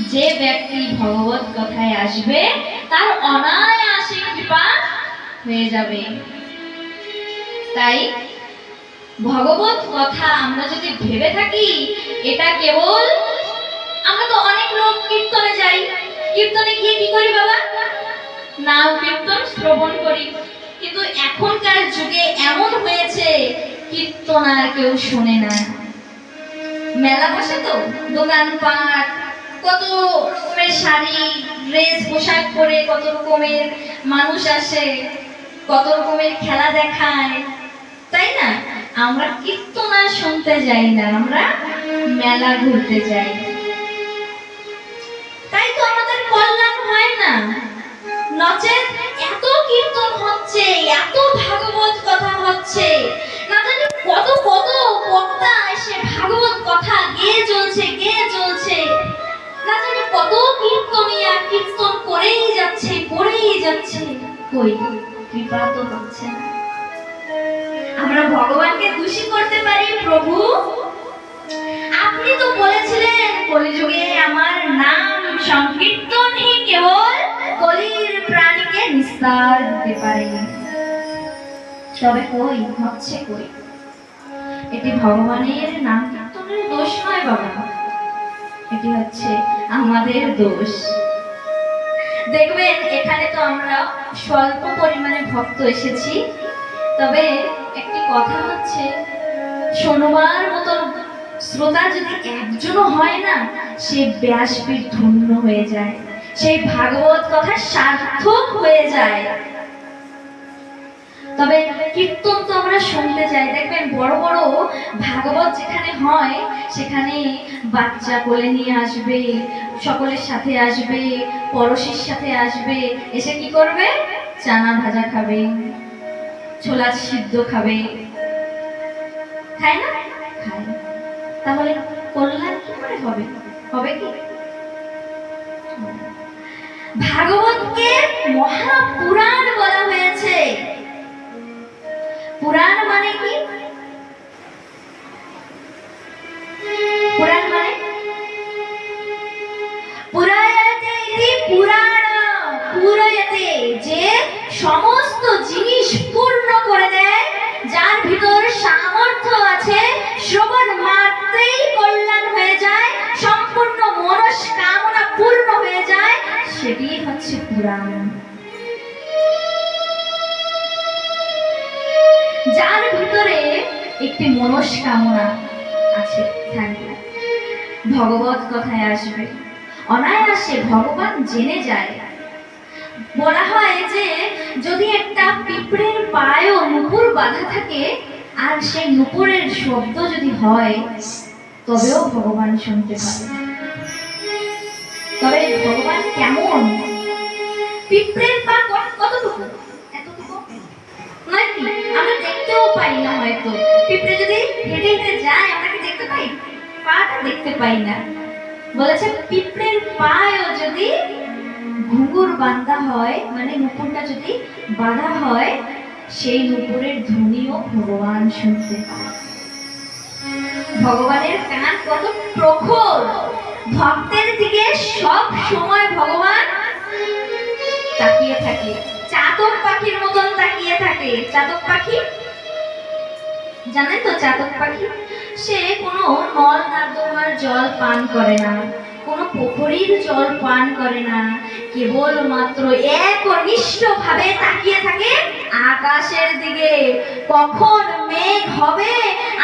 যে ব্যক্তি ভগবত কথায় আসবে, তার অনায়াসে কৃপা হয়ে যাবে। তাই ভগবত কথা আমরা যদি ভেবে থাকি, এটা কেবল আমরা তো অনেক লোক কীর্তনে যাই। কীর্তনে গিয়ে কি করি বাবা? নাম কীর্তন শ্রবণ করি। কিন্তু এখনকার যুগে এমন হয়েছে, কীর্তন আর কেউ শোনে না। মেলা বসে তো, দোকানপাট কত রকমের শাড়ি ড্রেস পোশাক পরে কত রকমের মানুষ আসে, কত রকমের খেলা দেখায়, তাই না? আমরা কীর্তন শুনতে যাই না, আমরা মেলা ঘুরতে যাই। তাই তো আমাদের কল্যাণ হয় না। যাচ্ছে করেই যাচ্ছে। কই? কৃপা তো হচ্ছে আমরা ভগবানকে খুশি করতে পারি, প্রভু। আপনি তো বলেছিলেন, কলিযুগে আমার নাম সংকীর্তনই কেবল কলির প্রাণীকে নিস্তার দিতে পারে। তবে কই? হচ্ছে কই? এটি ভগবানের নাম কীর্তনের দোষ নয় বাবা। এটি হচ্ছে আমাদের দোষ। দেখবেন, এখানে তো আমরা স্বল্প পরিমাণে ভক্ত এসেছি। তবে একটি কথা হচ্ছে শোনবার মতো শ্রোতা যদি একজনও হয় না, সে ব্যাসপীঠ ধন্য হয়ে যায়। সেই ভাগবত কথা সার্থক হয়ে যায়। তবে কীর্তন তো আমরা শুনতে যাই দেখবেন বড় বড় ভাগবত যেখানে হয়, সেখানে বাচ্চা কোলে নিয়ে আসবে, সকলের সাথে আসবে, পড়শির সাথে আসবে, এসে কি করবে? চানা ভাজা খাবে ছোলা সিদ্ধ খাবে। খায় না? খায় তাহলে কল্যাণ কি করে হবে? হবে কি? ভাগবতকে মহাপুরাণ বলা হয়েছে। পুরাণ মানে কি? পুরাণ মানে? সমস্ত জিনিস পূর্ণ করে দেয়, যার ভিতর সামর্থ্য আছে, শ্রবণ মাত্রেই কল্যাণ হয়ে যায়, সম্পূর্ণ পূর্ণ হয়ে যায়, সেটি হচ্ছে পুরাণ। যার ভিতরে একটি মনস্কামনা আছে থাকবে ভগবত কথায় আসবে। অনায়াসে ভগবান জেনে যায়। বলা হয় যে, যদি একটা পিঁপড়ের পায়েও নুপুর বাঁধা থাকে, আর সেই নুপুরের শব্দ যদি হয়, তবেও ভগবান শুনতে পাবে। তবে ভগবান কেমন? পিঁপড়ের পা কতটুকু? এতটুকু? নাকি হয়তো। পিঁপড়ে যদি হেঁটে হেঁটে যায়, আমরা কি দেখতে পাই? পাটা দেখতে পাই না। বলেছে পিঁপড়ের পায়ও যদি ঘুঙুর বাঁধা হয় মানে নুপুরটা যদি বাঁধা হয়, সেই নুপুরের ধ্বনিও ভগবান শুনতে পায়। ভগবানের কান কত প্রখর। ভক্তের দিকে সব সময় ভগবান তাকিয়ে থাকে। চাতক পাখির মতন তাকিয়ে থাকে। চাতক পাখি জানেন তো চাতক পাখি? সে কোনো নল নর্দমার জল পান করে না, কোনো পুকুরির জল পান করে না কেবল মাত্র একনিষ্ঠ ভাবে তাকিয়ে থাকে আকাশের দিকে। কখন মেঘ হবে,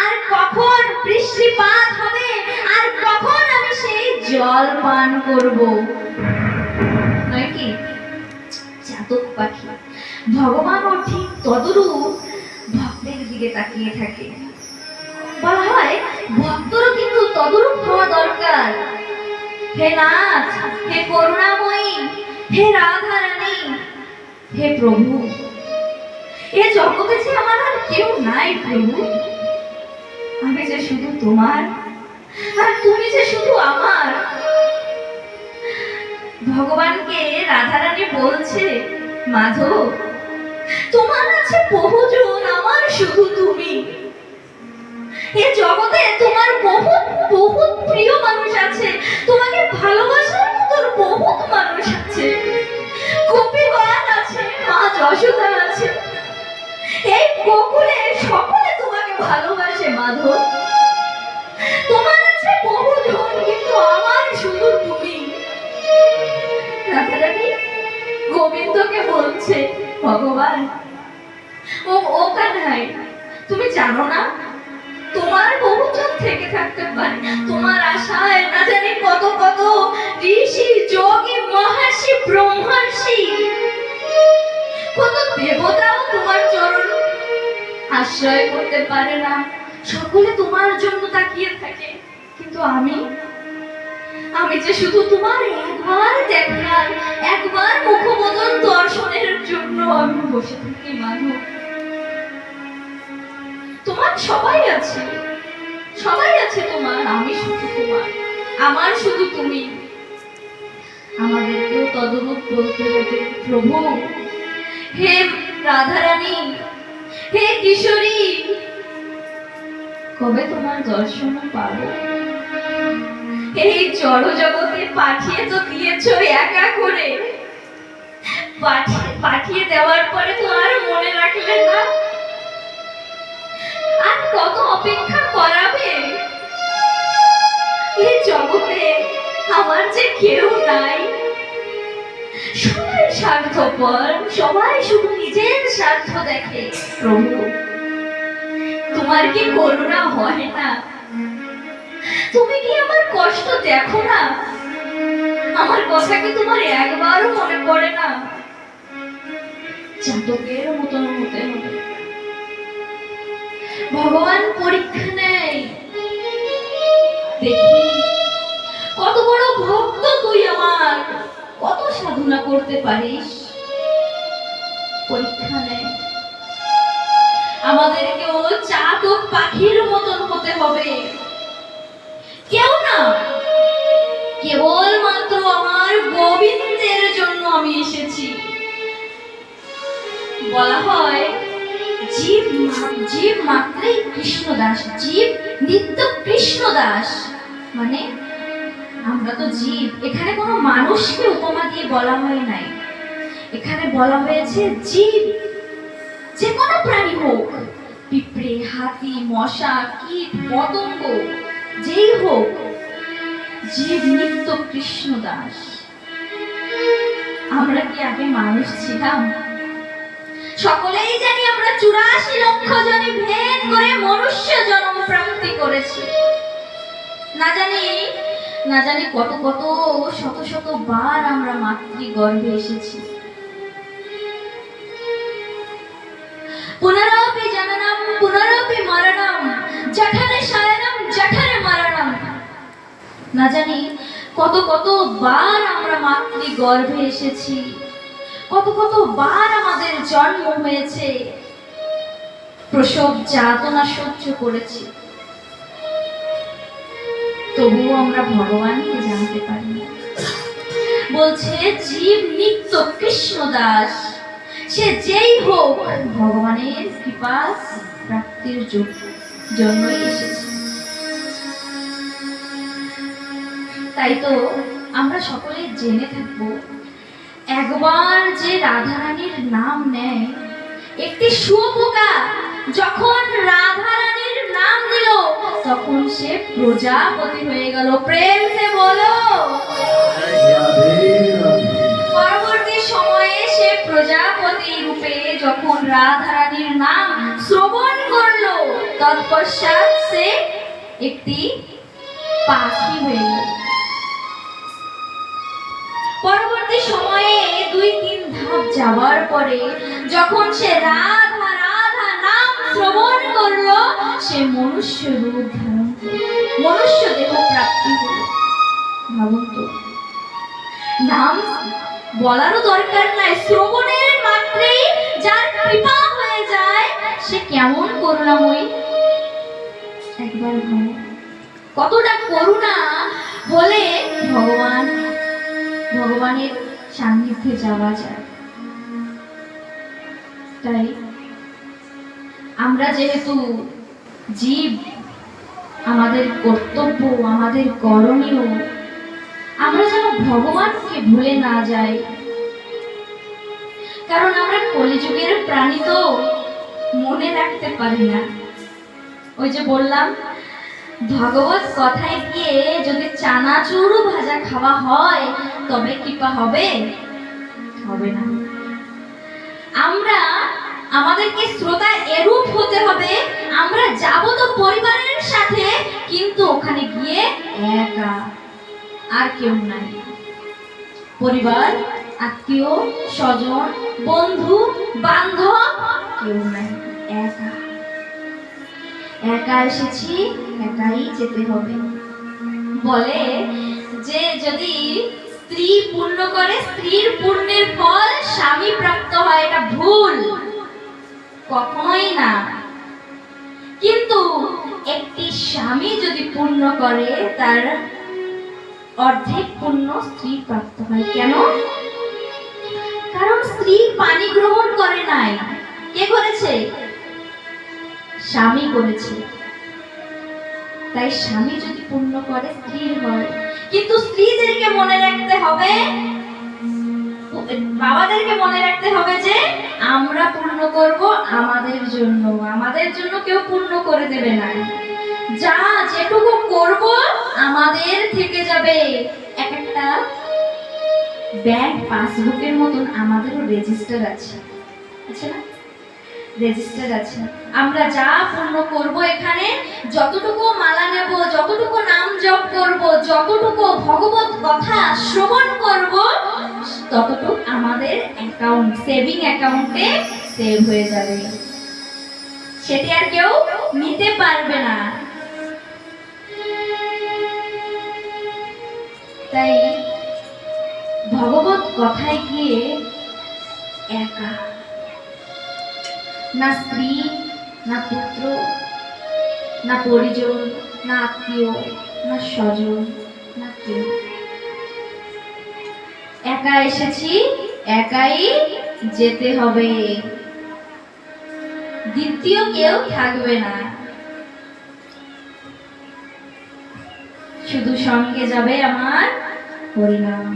আর কখন বৃষ্টিপাত হবে, আর কখন আমি সেই জল পান করব। নয় কি? চাতক পাখি। ভগবানও ঠিক তদরূপ ভক্তের দিকে তাকিয়ে থাকে। বলা হয়, ভক্তরও কিন্তু তদরূপ হওয়া দরকার। হে নাথ, হে করুণাময়ী, হে রাধা রানী হে প্রভু। এ জগতে যে আমার আর কেউ নাই প্রভু। আমি যে শুধু তোমার, আর তুমি যে শুধু আমার। ভগবানকে রাধারানী বলছে, মাধব তোমার আছে বহুজন, আমার শুধু তুমি। এ জগতে তোমার বহুত বহুত প্রিয় মানুষ আছে। তোমাকে ভালোবাসার মতো বহুত মানুষ আছে। কপিবাদ আছে, মা যশোদা আছে। এই গোকুলে সকলে তোমাকে ভালোবাসে, মাধব। তোমার আছে বহুজন, কিন্তু আমার শুধু তুমি। রাধারানী গোবিন্দকে বলছে ভগবান। ও ও কানাই তুমি জানো না? তোমার বহুজন থেকে থাকতে পারে। তোমার আশায় না জানি কত কত ঋষি, যোগী, মহর্ষি, ব্রহ্মর্ষি। কত দেবতাও তোমার চরণ আশ্রয় করতে পারে না। সকলে তোমার জন্য তাকিয়ে থাকে। কিন্তু আমি আমি যে শুধু তোমার একবার দেখার একবার মুখবদল দর্শনের জন্য আমি বসে থাকি, মাধব। তোমার সবাই আছে সবাই আছে তোমার, আমি শুধু তোমার, আমার শুধু তুমি। আমাদেরকেও তদরূপ বলতে হবে, প্রভু। হে রাধারানী, হে কিশোরী, কবে তোমার দর্শন পাবো? এই জড় জগতে পাঠিয়ে তো দিয়েছ একা করে। পাঠিয়ে দেওয়ার পরে তো আর মনে রাখলে না। আর কত অপেক্ষা করাবে? এই জগতে আমার যে কেউ নাই। সবাই স্বার্থপর, সবাই শুধু নিজের স্বার্থ দেখে। প্রভু, তোমার কি করুণা হয় না? তুমি কি আমার কষ্ট দেখো না? আমার কথা কি তোমার একবারও মনে পড়ে না? চাতকের মতন হতে হবে। ভগবান পরীক্ষা নেয়। দেখি, কত বড় ভক্ত তুই আমার। কত সাধনা করতে পারিস? পরীক্ষা নেয়। আমাদেরকেও চাতক পাখির মতন হতে হবে। কেউ না কেবল মাত্র আমার গোবিন্দের জন্য আমি এসেছি। বলা হয়, জীব জীব মাত্রই কৃষ্ণ জীব নিত্য কৃষ্ণ মানে আমরা তো জীব, এখানে কোনো মানুষকে উপমা দিয়ে বলা হয় নাই। এখানে বলা হয়েছে জীব, যে কোনো প্রাণী হোক, পিঁপড়ে, হাতি, মশা, কীট, পতঙ্গ, যেই হোক জীব নিত্য কৃষ্ণ দাস। আমরা কি আগে মানুষ ছিলাম? সকলেই জানি আমরা চুরাশি লক্ষ জনে ভেদ করে মনুষ্য জন্ম প্রাপ্তি করেছি। না জানি না জানি কত কত, শত শত বার আমরা মাতৃ গর্ভে এসেছি। পুনরাপি জননম, পুনরাপি মরণম না জানি কত কত বার আমরা মাতৃ গর্ভে এসেছি, কত কত বার আমাদের জন্ম হয়েছে, প্রসব যাতনা সহ্য করেছি। তবুও আমরা ভগবানকে জানতে পারি বলছে, জীব নিত্য কৃষ্ণ দাস, সে যেই হোক, ভগবানের কৃপা, প্রাপ্তির জন্য এসেছে। তাই তো আমরা সকলে জেনে থাকব। একবার যে রাধারানীর নাম নেয়, একটি শুয়োপোকা যখন রাধারানীর নাম দিল, তখন সে প্রজাপতি হয়ে গেল। প্রেম সে বলো। পরবর্তী সময়ে সে প্রজাপতি রূপে যখন রাধারানীর নাম শ্রবণ করল, তৎপশ্চাৎ সে একটি পাখি হয়ে গেল। যাওয়ার পরে যখন সে রাধা রাধা নাম শ্রবণ করল, সে মনুষ্য রূপ ধারণ মনুষ্য দেহ প্রাপ্তি হলো। ভাবুন তো, নাম বলারও দরকার নাই, শ্রবণের মাত্রেই যার কৃপা হয়ে যায়, সে কেমন করুণাময়ী একবার ভাবো কতটা করুণা হলে ভগবান, ভগবানের সান্নিধ্যে যাওয়া যায়। তাই আমরা যেহেতু জীব, আমাদের কর্তব্য, আমাদের করণীয়, আমরা যেন ভগবানকে ভুলে না যাই। কারণ আমরা কলিযুগের প্রাণী তো মনে রাখতে পারি না। ওই যে বললাম, ভগবত কথায় গিয়ে যদি চানাচুরও ভাজা খাওয়া হয়, তবে কৃপা হবে? হবে না। আমরা আমাদেরকে শ্রোতা এরূপ হতে হবে, আমরা যাব তো পরিবারের সাথে, কিন্তু ওখানে গিয়ে একা আর কেউ নাই। পরিবার, আত্মীয়, স্বজন, বন্ধু, বান্ধব, কেউ নাই, একা। একা এসেছি, একাই যেতে হবে। বলে যে যদি স্ত্রী পূর্ণ করে, স্ত্রীর পূর্ণের ফল স্বামী প্রাপ্ত হয়, এটা ভুল। কখনোই না। কিন্তু একটি স্বামী যদি পূর্ণ করে, তার অর্ধেক পূর্ণ স্ত্রী প্রাপ্ত হয়। কেন? কারণ স্ত্রী পানি গ্রহণ করে নাই। কে করেছে? স্বামী করেছে। তাই স্বামী যদি পূর্ণ করে, স্ত্রীর হয় কিন্তু স্ত্রীদেরকে মনে রাখতে হবে, বাবাদেরকে মনে রাখতে হবে যে আমরা পূর্ণ করব আমাদের জন্য। আমাদের জন্য কেউ পূর্ণ করে দেবে না। যা যেটুকু করব আমাদের থেকে যাবে। এক একটা ব্যাংক পাসবুকের মতন আমাদেরও রেজিস্টার আছে। আছে না? রেজিস্টার আছে। আমরা যা পূর্ণ করব এখানে, যতটুকু মালা নেব, যতটুকু নাম জপ করব, যতটুকু ভগবত কথা শ্রবণ করব, ততটুকু আমাদের অ্যাকাউন্ট সেভিং অ্যাকাউন্টে সেভ হয়ে যাবে। সেটি আর কেউ নিতে পারবে না। তাই ভগবত কথায় গিয়ে একা না স্ত্রী, না পুত্র, না পরিজন, না আত্মীয়, না স্বজন, না কেউ। একা এসেছি, একাই যেতে হবে। দ্বিতীয় কেউ থাকবে না। শুধু সঙ্গে যাবে আমার হরিনাম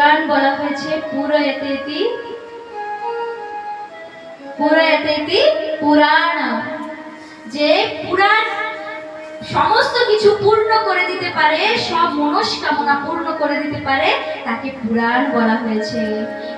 পুরাণ বলা হয়েছে পুরাণ যে পুরাণ সমস্ত কিছু পূর্ণ করে দিতে পারে, সব মনস্কামনা পূর্ণ করে দিতে পারে, তাকে পুরাণ বলা হয়েছে।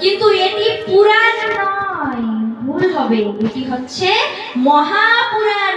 কিন্তু এটি পুরাণ নয়, ভুল হবে। এটি হচ্ছে মহাপুরাণ